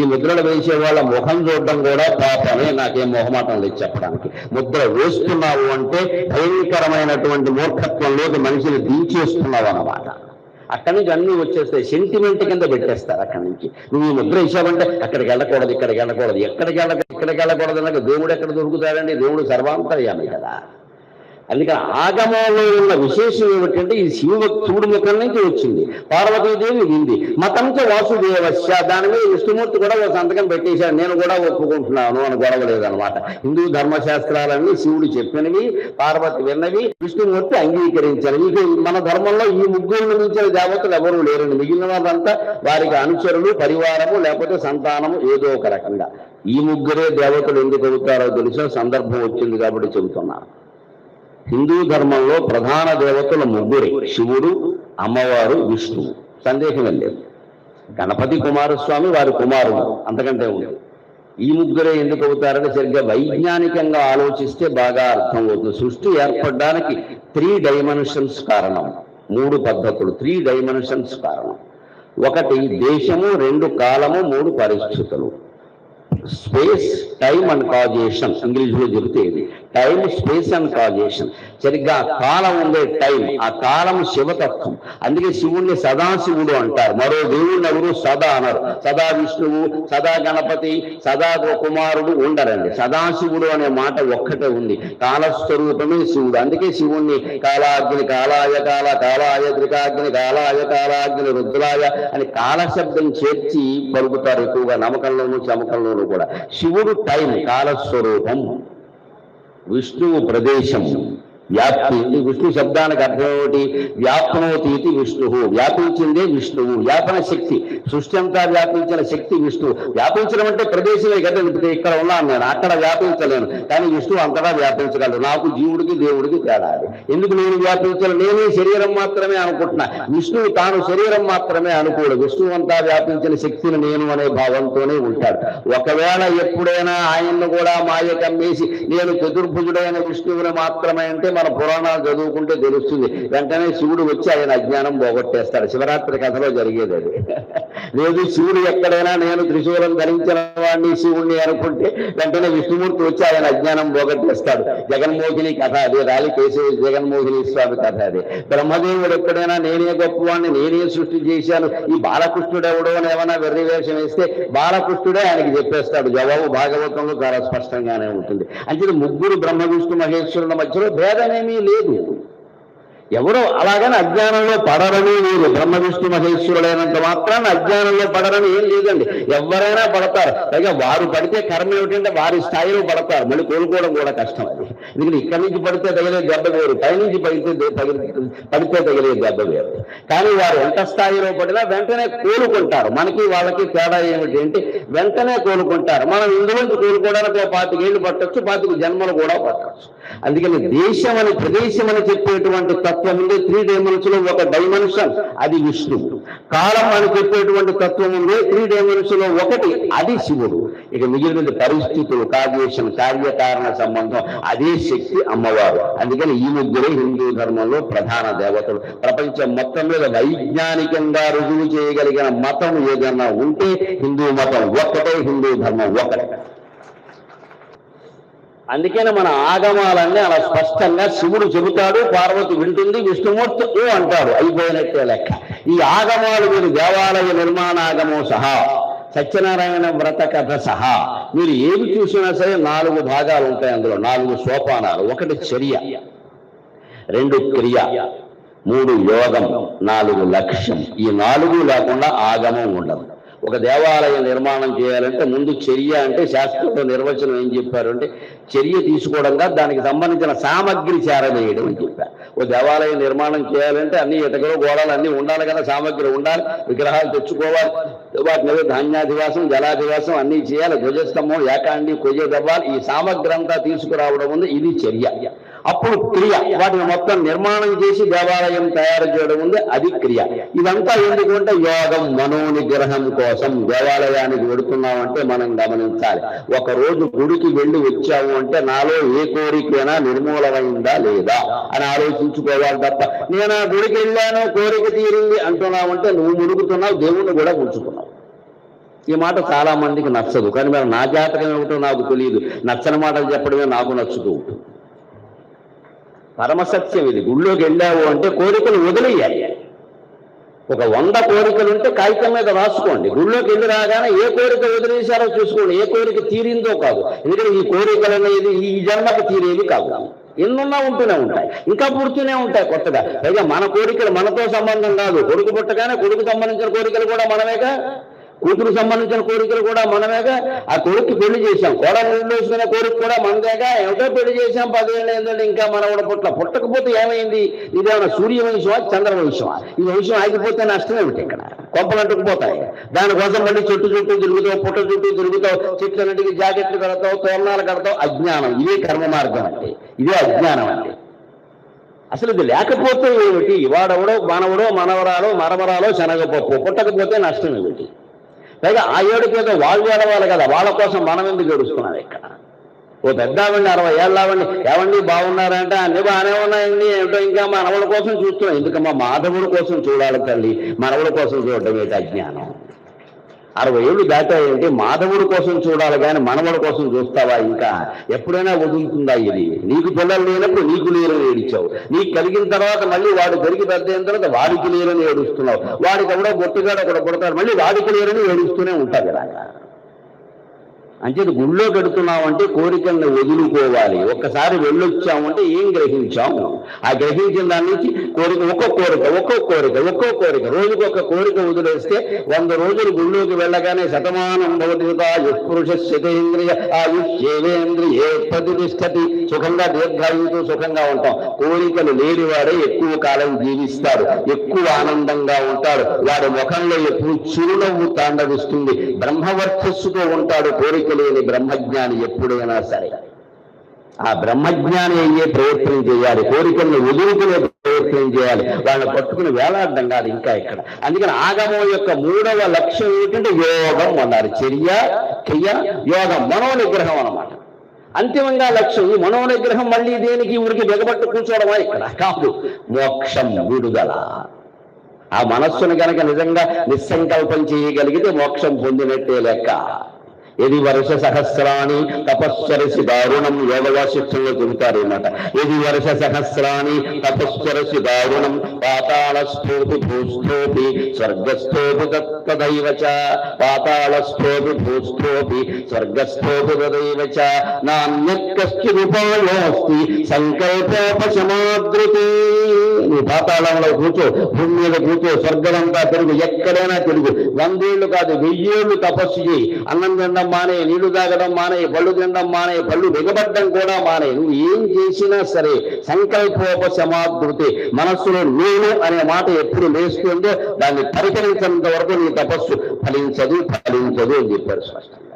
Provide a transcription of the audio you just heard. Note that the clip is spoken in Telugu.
ఈ ముద్రలు వేసే వాళ్ళ ముఖం చూడడం కూడా పాపమే. నాకేం మొహమాటం లేదు చెప్పడానికి. ముద్ర వేస్తున్నావు అంటే భయంకరమైనటువంటి మూర్ఖత్వంలోకి మనిషిని దించేస్తున్నావు అన్నమాట. అక్కడి నుంచి అన్ని వచ్చేస్తాయి సెంటిమెంట్ కింద పెట్టేస్తారు అక్కడి నుంచి. నువ్వు ఈ ముద్ర ఇచ్చావంటే అక్కడికి వెళ్ళకూడదు ఇక్కడికి వెళ్ళకూడదు ఎక్కడికి వెళ్ళక ఇక్కడికి వెళ్ళకూడదు అన్నాక దేవుడు ఎక్కడ దొరుకుతాడండి? దేవుడు సర్వాంతర్యామి కదా. అందుకని ఆగమంలో ఉన్న విశేషం ఏమిటంటే ఈ శివభక్తుడి ముఖం నుంచి వచ్చింది. పార్వతీదేవి వింది మతంతో వాసుదేవస్య. దాని మీద విష్ణుమూర్తి కూడా ఒక సంతకం పెట్టేశాడు. నేను కూడా ఒప్పుకుంటున్నాను అని గొడవ లేదనమాట హిందూ ధర్మశాస్త్రాలన్నీ శివుడు చెప్పినవి పార్వతి విన్నవి విష్ణుమూర్తి అంగీకరించినవి. ఇక మన ధర్మంలో ఈ ముగ్గురు మించిన దేవతలు ఎవరు లేరండి. మిగిలిన వాళ్ళంతా వారికి అనుచరులు పరివారము లేకపోతే సంతానము ఏదో ఒక రకంగా. ఈ ముగ్గురే దేవతలు ఎందుకు అవుతారో తెలిసిన సందర్భం వచ్చింది కాబట్టి చెబుతున్నాను హిందూ ధర్మంలో ప్రధాన దేవతలు ముగ్గురే శివుడు అమ్మవారు విష్ణువు. సందేహం లేదు. గణపతి కుమారస్వామి వారి కుమారుడు అంతకంటే ఉంది ఈ ముగ్గురే ఎందుకు అవుతారని సరిగ్గా వైజ్ఞానికంగా ఆలోచిస్తే బాగా అర్థమవుతుంది. సృష్టి ఏర్పడడానికి త్రీ డైమెన్షన్స్ కారణం. మూడు పద్ధతులు త్రీ డైమెన్షన్స్ కారణం. ఒకటి దేశము రెండు కాలము మూడు పరిస్థితులు. స్పేస్ టైం అండ్ కాజేషన్ ఇంగ్లీష్లో చెబితే ఇది. టైం స్పేస్ అండ్ కాజేషన్ సరిగ్గా కాలం ఉండే టైం ఆ కాలం శివతత్వం. అందుకే శివుణ్ణి సదాశివుడు అంటారు. మరో దేవుణ్ణి ఎవరు? సదా అనరు సదా విష్ణువు సదా గణపతి సదా కుమారుడు ఉండరండి. సదాశివుడు అనే మాట ఒక్కటే ఉంది. కాలస్వరూపమే శివుడు. అందుకే శివుణ్ణి కాలాగ్ని కాలాయ కాల కాలాయ త్రికాగ్ని కాలాయ కాలాగ్ని రుద్రాయ అని కాలశబ్దం చేర్చి పలుకుతారు ఎక్కువగా నమ్మకంలోను చమకంలోను కూడా. శివుడు టైం కాలస్వరూపం. విష్ణువు ప్రదేశం వ్యాప్తి విష్ణు శబ్దానికి అర్థం ఏమిటి? వ్యాప్నోతీతి విష్ణువు వ్యాపించిందే విష్ణువు వ్యాపన శక్తి. సృష్టి అంతా వ్యాపించిన శక్తి విష్ణువు వ్యాపించడం అంటే ప్రదేశమే కదా. ఇప్పుడు ఇక్కడ ఉన్నాను నేను. అక్కడ వ్యాపించలేను. కానీ విష్ణువు అంతటా వ్యాపించగలడు. నాకు జీవుడికి దేవుడికి తేడా ఎందుకు నేను వ్యాపించాలి నేనే శరీరం మాత్రమే అనుకుంటున్నా. విష్ణువు తాను శరీరం మాత్రమే అనుకోడు. విష్ణువు అంతా వ్యాపించిన శక్తిని నేను అనే భావంతోనే ఉంటాడు. ఒకవేళ ఎప్పుడైనా ఆయన్ను కూడా మాయ కమ్మేసి నేను చతుర్భుజుడైన విష్ణువుని మాత్రమే అంటే మన పురాణాలు చదువుకుంటే తెలుస్తుంది. వెంటనే శివుడు వచ్చి ఆయన అజ్ఞానం పోగొట్టేస్తాడు. శివరాత్రి కథలో జరిగేది అది. లేదు శివుడు ఎక్కడైనా నేను త్రిశూలం ధరించిన వాడిని శివుణ్ణి అనుకుంటే వెంటనే విష్ణుమూర్తి వచ్చి ఆయన అజ్ఞానం పోగొట్టేస్తాడు. జగన్మోహిని కథ అది రాలి కేశవ జగన్మోహిని స్వామి కథ అది. బ్రహ్మదేవుడు ఎక్కడైనా నేనే గొప్పవాడిని నేనే సృష్టి చేశాను. ఈ బాలకృష్ణుడు ఎవడో అని ఏమైనా వెర్రివేషం వేస్తే బాలకృష్ణుడే ఆయనకి చెప్పేస్తాడు. జవాబు భాగవతంలో చాలా స్పష్టంగానే ఉంటుంది. అంటే ముగ్గురు బ్రహ్మ విష్ణు మహేశ్వరుల మధ్యలో భేదమేమీ లేదు ఎవరో అలాగని అజ్ఞానంలో పడరని మీరు బ్రహ్మ విష్ణు మహేశ్వరుడైనంత మాత్రాన్ని అజ్ఞానంలో పడరని ఏం లేదండి. ఎవరైనా పడతారు. పైగా వారు పడితే కర్మ ఏమిటంటే వారి స్థాయిలో పడతారు. మళ్ళీ కోలుకోవడం కూడా కష్టం అది. ఎందుకంటే ఇక్కడి నుంచి పడితే తగిలే దెబ్బ వేరు. పైనుంచి పడితే పడితే తగిలే దెబ్బ వేరు. కానీ వారు ఎంత స్థాయిలో పడినా వెంటనే కోలుకుంటారు. మనకి వాళ్ళకి తేడా ఏమిటి అంటే వెంటనే కోలుకుంటారు. మనం ఇందులోంచి కోలుకోవడానికి ఒక పాతికేళ్ళు పట్టచ్చు పాతిక జన్మలు కూడా పట్టచ్చు. అందుకని దేశం అని ప్రదేశం అని చెప్పేటువంటి తత్వం ఉంది త్రీ డైమెన్షన్ ఒక డైమెన్షన్ అది విష్ణువు కాలం అని చెప్పేటువంటి తత్వం ఉంది త్రీ డైమెన్షన్ ఒకటి అది శివుడు. ఇక మిగిలినది పరిస్థితులు కార్యేషన్ కార్యకారణ సంబంధం అదే శక్తి అమ్మవారు. అందుకని ఈ ముగ్గురే హిందూ ధర్మంలో ప్రధాన దేవతలు. ప్రపంచం మొత్తం మీద వైజ్ఞానికంగా రుజువు చేయగలిగిన మతం ఏదైనా ఉంటే హిందూ మతం ఒక్కటే హిందూ ధర్మం ఒకటే అందుకనే మన ఆగమాలన్నీ అలా స్పష్టంగా శివుడు చెబుతాడు పార్వతి వింటుంది విష్ణుమూర్తి ఓ అంటాడు. అయిపోయినట్టే లెక్క. ఈ ఆగమాలు మీరు దేవాలయ నిర్మాణాగమం సహా సత్యనారాయణ వ్రత కథ సహా మీరు ఏమి చూసినా సరే నాలుగు భాగాలు ఉంటాయి అందులో. నాలుగు సోపానాలు ఒకటి చర్య రెండు క్రియ మూడు యోగం నాలుగు లక్ష్యం. ఈ నాలుగు లేకుండా ఆగమం ఉండదు. ఒక దేవాలయం నిర్మాణం చేయాలంటే ముందు చర్య అంటే శాస్త్రంలో నిర్వచనం ఏం చెప్పారు అంటే చర్య తీసుకోవడంగా దానికి సంబంధించిన సామగ్రి చేరవేయడం అని చెప్పారు. ఓ దేవాలయం నిర్మాణం చేయాలంటే అన్ని ఇటకలు గోడలు అన్ని ఉండాలి కదా సామగ్రి ఉండాలి విగ్రహాలు తెచ్చుకోవాలి వాటి మీద ధాన్యాధివాసం జలాధివాసం అన్ని చేయాలి ధ్వజస్తంభం ఏకాండి కొయ్య దవ్వాలి ఈ సామగ్రి అంతా తీసుకురావడం ఉంది ఇది చర్య. అప్పుడు క్రియ. వాటిని మొత్తం నిర్మాణం చేసి దేవాలయం తయారు చేయడం ఉంది. అది క్రియ. ఇదంతా ఎందుకంటే యోగం మనోనిగ్రహం కోసం దేవాలయానికి వెడుతున్నామంటే మనం గమనించాలి. ఒక రోజు గుడికి వెళ్ళి వచ్చాము అంటే నాలో ఏ కోరికైనా నిర్మూలమైందా లేదా అని ఆలోచించుకోవాలి తప్ప నేను ఆ గుడికి వెళ్ళాను కోరిక తీరింది అంటున్నావంటే నువ్వు మునుగుతున్నావు దేవుణ్ణి కూడా ఉంచుకున్నావు ఈ మాట చాలా మందికి నచ్చదు. కానీ మరి నా జాతకం ఏమిటో నాకు తెలియదు నచ్చని మాటలు చెప్పడమే నాకు నచ్చుతూ ఉంటుంది. పరమసత్యం ఇది గుళ్ళోకి వెళ్ళావు అంటే కోరికలు వదిలేయాలి. ఒక వంద కోరికలు ఉంటే కాగితం మీద రాసుకోండి. గుళ్ళోకి వెళ్ళి రాగానే ఏ కోరిక వదిలేశారో చూసుకోండి. ఏ కోరిక తీరిందో కాదు. ఎందుకంటే ఈ కోరికలు అనేది ఈ జన్మకు తీరేవి కాదు ఎన్నున్నా ఉంటూనే ఉంటాయి. ఇంకా పుడుతూనే ఉంటాయి కొత్తగా. పైగా మన కోరికలు మనతో సంబంధం కాదు. కొడుకు పుట్టగానే కొడుకు సంబంధించిన కోరికలు కూడా మనమేగా? కూతురు సంబంధించిన కోరికలు కూడా మనమేగా ఆ కొడుకు పెళ్ళి చేశాం. కోడలు వేసుకునే కోరిక కూడా మనదేగా. ఏమిటో పెళ్ళి చేశాం పదేళ్ళు ఏంటంటే ఇంకా మనవడ పుట్ల పుట్టకపోతే ఏమైంది? ఇదేమైనా సూర్య వంశమా చంద్ర ఈ వంశం ఆగిపోతే నష్టం ఏమిటి ఇక్కడ? కొంపలంటుకుపోతాయి దానికోసం మళ్ళీ చెట్టు చుట్టూ తిరుగుతావు పుట్ట చుట్టూ తిరుగుతావు చెట్లన్నిటికీ జాకెట్లు కడతావు తోరణాలు కడతావు. అజ్ఞానం. ఇదే కర్మ మార్గం అంటే ఇదే అజ్ఞానం అంటే అసలు ఇది లేకపోతే ఏమిటి? వాడెవడో మనవడో మనవరాలో మరమరాలో శనగపప్పు. పుట్టకపోతే నష్టం ఏమిటి? పైగా ఆ ఏడుకి ఏదో వాళ్ళు ఏడవాలి కదా వాళ్ళ కోసం మనం ఎందుకు ఏడుస్తున్నాం ఇక్కడ? ఓ పెద్దావండి అరవై ఏళ్ళావండి ఏమండి బాగున్నారంటే అన్ని బాగానే ఉన్నాయండి ఏమిటో ఇంకా మనవుల కోసం చూస్తున్నాం. ఎందుకమ్మా మాధవుడి కోసం చూడాలి తల్లి మనవల కోసం చూడటం ఏంటి అజ్ఞానం? అరవై ఏళ్ళు దాటాయంటే మాధవుడి కోసం చూడాలి కానీ మనవడి కోసం చూస్తావా ఇంకా? ఎప్పుడైనా వదులుతుందా ఇది? నీకు పిల్లలు లేనప్పుడు నీకు లేరని ఏడిచావు నీకు కలిగిన తర్వాత మళ్ళీ వాడు పెరిగి పెద్ద అయిన తర్వాత వాడికి లేరని ఏడుస్తున్నావు. వాడికి ఎవడో బొట్టుగాడు ఒకడు కొడతాడు మళ్ళీ వాడికి లేరని ఏడుస్తూనే ఉంటావు ఇలాగా అంటే గుళ్ళో పెడుతున్నామంటే కోరికలను వదులుకోవాలి. ఒక్కసారి వెళ్ళొచ్చామంటే ఏం గ్రహించాము ఆ గ్రహించిన దాని నుంచి కోరిక ఒక్కో కోరిక ఒక్కో కోరిక ఒక్కో కోరిక. రోజుకు ఒక కోరిక వదిలేస్తే వంద రోజులు గుళ్ళోకి వెళ్ళగానే శతమానం భవతిగా పురుష శతేంద్రియ ఆయుష్యేంద్రియ ప్రతిష్టతి. సుఖంగా దీర్ఘాయుతో సుఖంగా ఉంటాం. కోరికలు లేనివాడే ఎక్కువ కాలం జీవిస్తారు. ఎక్కువ ఆనందంగా ఉంటాడు. వాడి ముఖంలో ఎప్పుడు చిరునవ్వు తాండవిస్తుంది. బ్రహ్మవర్చస్సుతో ఉంటాడు కోరిక తెలియని బ్రహ్మజ్ఞాని ఎప్పుడైనా సరే. ఆ బ్రహ్మజ్ఞాని అయ్యే ప్రయత్నం చేయాలి కోరికలను వదులుకునే ప్రయత్నం చేయాలి వాళ్ళని పట్టుకుని వేలాడడం కాదు ఇంకా ఇక్కడ. అందుకని ఆగమం యొక్క మూడవ లక్ష్యం ఏంటంటే యోగం అన్నారు. చర్య క్రియ యోగం మనోనిగ్రహం అన్నమాట. అంతిమంగా లక్ష్యం ఈ మనోనిగ్రహం మళ్ళీ దేనికి ఊరికి బిగబట్టు కూర్చోవడమా ఇక్కడ? కాదు మోక్షం విడుదల. ఆ మనస్సును గనక నిజంగా నిస్సంకల్పం చేయగలిగితే మోక్షం పొందినట్టే లెక్క. ఇది వర్ష సహస్రాన్ని తపశ్చరసి దారుణం యోగవా శిక్షణలో చెబుతారన్నమాట ఇది వర్ష సహస్రాన్ని తపశ్చరసి దారుణం పాతాళ స్థోపి భూస్థోపి స్వర్గస్థోపి తదైవ చ పాతాళ స్థోపి భూస్థోపి స్వర్గస్థోపి తదైవ చ నాణ్యత్ సంకల్పోపశమాదృతి నువ్వు పాతాళంలో కూర్చో భూమి మీద కూర్చో స్వర్గమంతా తిరుగు ఎక్కడైనా తిరుగు. వందేళ్ళు కాదు వెయ్యేళ్ళు తపస్సు చేయి. అన్నం తినడం మానే నీళ్ళు తాగడం మానే పళ్ళు తినడం మానే పళ్ళు బిగబడ్డం కూడా మానే. నువ్వు ఏం చేసినా సరే సంకల్పోపశమాధృతి మనస్సులో నేను అనే మాట ఎప్పుడు లేస్తుందో దాన్ని పరిగణించినంత వరకు నీ తపస్సు ఫలించదు ఫలించదు అని చెప్పారు స్పష్టంగా.